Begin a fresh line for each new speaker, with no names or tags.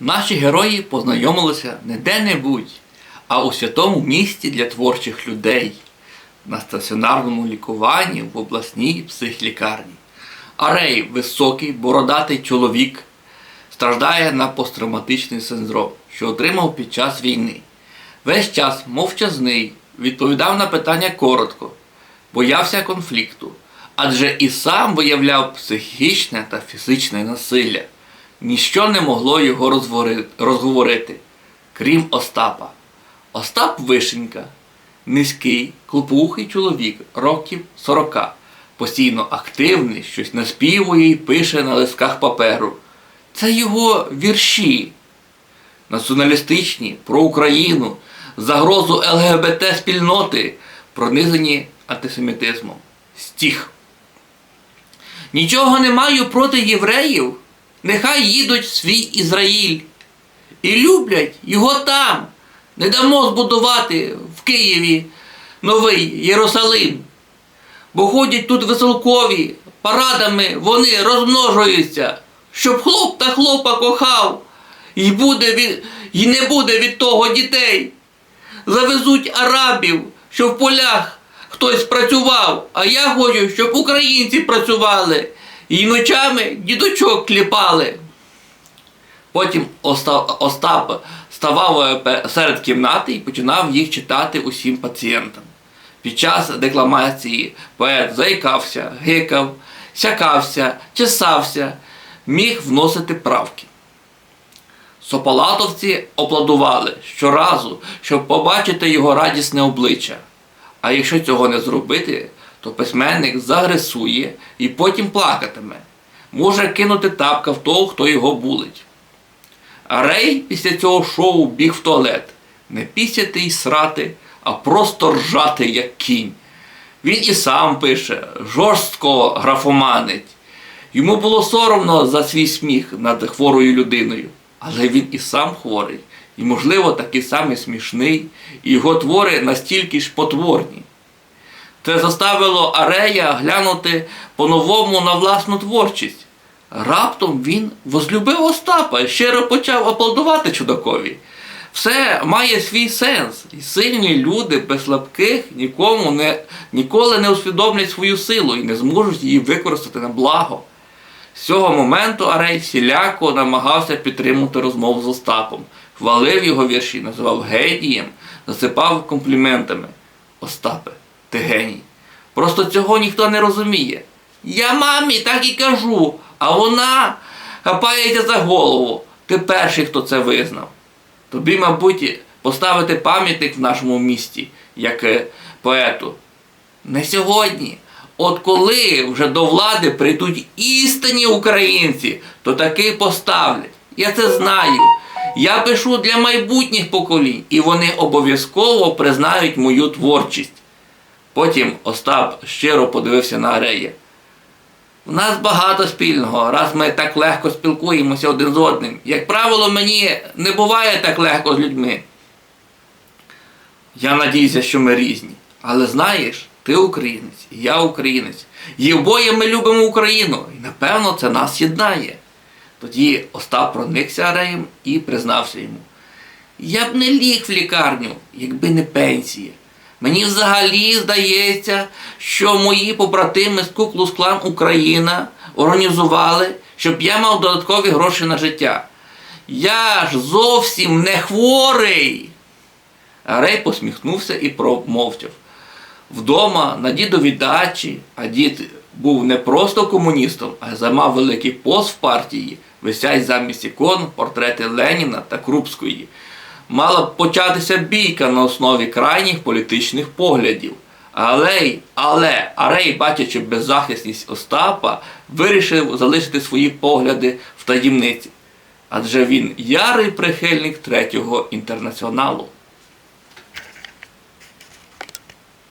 Наші герої познайомилися не де-небудь, а у святому місті для творчих людей на стаціонарному лікуванні в обласній психлікарні. Арей, високий, бородатий чоловік, страждає на посттравматичний синдром, що отримав під час війни. Весь час мовчазний, відповідав на питання коротко, боявся конфлікту, адже і сам виявляв психічне та фізичне насилля. Ніщо не могло його розговорити, крім Остапа. Остап Вишенька, низький, клопоухий чоловік, років 40, постійно активний, щось наспівує і пише на листках паперу. Це його вірші, націоналістичні, про Україну, загрозу ЛГБТ спільноти, пронизані антисемітизмом. Стіх. Нічого не маю проти євреїв. Нехай їдуть в свій Ізраїль. І люблять його там. Не дамо збудувати в Києві новий Єрусалим. Бо ходять тут веселкові, парадами вони розмножуються, щоб хлоп та хлопа кохав, і, буде від, і не буде від того дітей. Завезуть арабів, щоб в полях хтось працював, а я хочу, щоб українці працювали і ночами дідочок кліпали. Потім Оста- Остап ставав е, серед кімнати і починав їх читати усім пацієнтам. Під час декламації поет заїкався, гикав, сякався, чесався, міг вносити правки. Сополатовці аплодували щоразу, щоб побачити його радісне обличчя. А якщо цього не зробити, то письменник загресує і потім плакатиме. Може кинути тапка в того, хто його булить. А Рей після цього шоу біг в туалет. Не пісяти й срати, а просто ржати, як кінь. Він і сам пише, жорстко графоманить. Йому було соромно за свій сміх над хворою людиною, але він і сам хворий, і, можливо, такий самий смішний, і його твори настільки ж потворні. Це заставило Арея глянути по-новому на власну творчість. Раптом він возлюбив Остапа і щиро почав аплодувати чудакові. Все має свій сенс, і сильні люди без слабких нікому не, ніколи не усвідомлять свою силу і не зможуть її використати на благо. З цього моменту Арей всіляко намагався підтримати розмову з Остапом, хвалив його вірші, називав генієм, засипав компліментами. Остапе, ти геній. Просто цього ніхто не розуміє. Я мамі так і кажу, а вона хапається за голову. Ти перший, хто це визнав. Тобі, мабуть, поставити пам'ятник в нашому місті, як е, поету. Не сьогодні. От коли вже до влади прийдуть істинні українці, то таки поставлять. Я це знаю. Я пишу для майбутніх поколінь, і вони обов'язково признають мою творчість. Потім Остап щиро подивився на Арея. У нас багато спільного, раз ми так легко спілкуємося один з одним. Як правило, мені не буває так легко з людьми. Я надіюся, що ми різні. Але знаєш, ти українець, і я українець. І обоє ми любимо Україну, і напевно це нас єднає. Тоді Остап проникся Ареєм і признався йому. Я б не ліг в лікарню, якби не пенсія. Мені взагалі здається, що мої побратими з Куклус Клан Україна організували, щоб я мав додаткові гроші на життя. Я ж зовсім не хворий. Рей посміхнувся і промовчав. Вдома на дідовій дачі, а дід був не просто комуністом, а займав великий пост в партії, висять замість ікон портрети Леніна та Крупської. Мала б початися бійка на основі крайніх політичних поглядів. Але, але Арей, бачачи беззахисність Остапа, вирішив залишити свої погляди в таємниці. Адже він ярий прихильник третього інтернаціоналу.